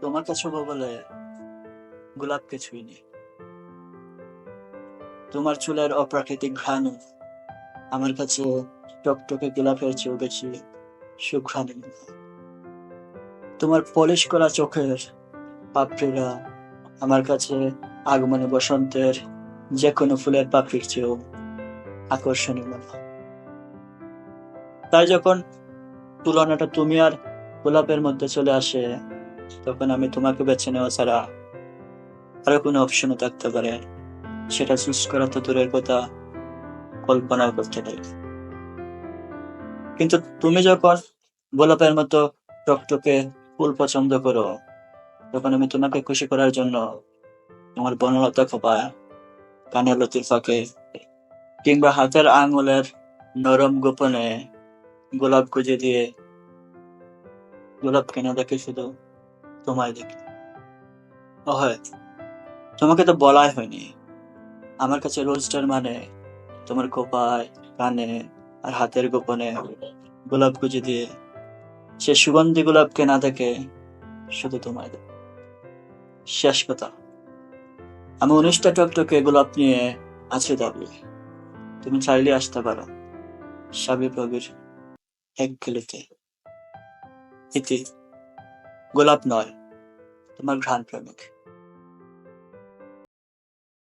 তোমার কাছে বলে গোলাপকে ছুঁইনি তোমার চুলের অপ্রাকৃতিক ঘ্রাণ আমার কাছে টকটকে গোলাপের চেয়েও বেশি সুঘ্রাণ তোমার পলিশ করা চোখের পাপড়িরা আমার কাছে আগমনে বসন্তের যে কোনো ফুলের পাপড়ির চেয়েও আকর্ষণীয় মনে। তাই যখন তুলনাটা তুমি আর গোলাপের মধ্যে চলে আসে তখন আমি তোমাকে বেছে নেওয়া ছাড়া আরও কোনো অপশনও থাকতে পারে। সেটা চুজ করা তো দূরের কথা কল্পনাও করতে পারি কিন্তু তুমি যখন গোলাপের মতো টকটকে ফুল পছন্দ করো, তখন আমি তোমাকে খুশি করার জন্য তোমার বনলতা খোপা কানের লতির ফাঁকে কিংবা হাতের আঙুলের নরম গোপনে গোলাপ গুজে দিয়ে গোলাপ কেনা দেখে শুধু তোমায় দেখি ও হয়। তোমাকে তো বলাই হয়নি। আমার কাছে রোজটার মানে তোমার কোপায় কানে আর হাতের গোপনে গোলাপ গুজে দিয়ে। সে সুগন্ধি গোলাপকে না দেখে শুধু তোমায় দেখে। শেষ কথা। আমি উনিশটা টকটকে গোলাপ নিয়ে আছি দাবি তুমি চাইলে আসতে পারো। সাবি প্রবীর এক গেলেতে। ইতি। গোলাপ নয় তোমার ঘ্রাণ প্রেমিক।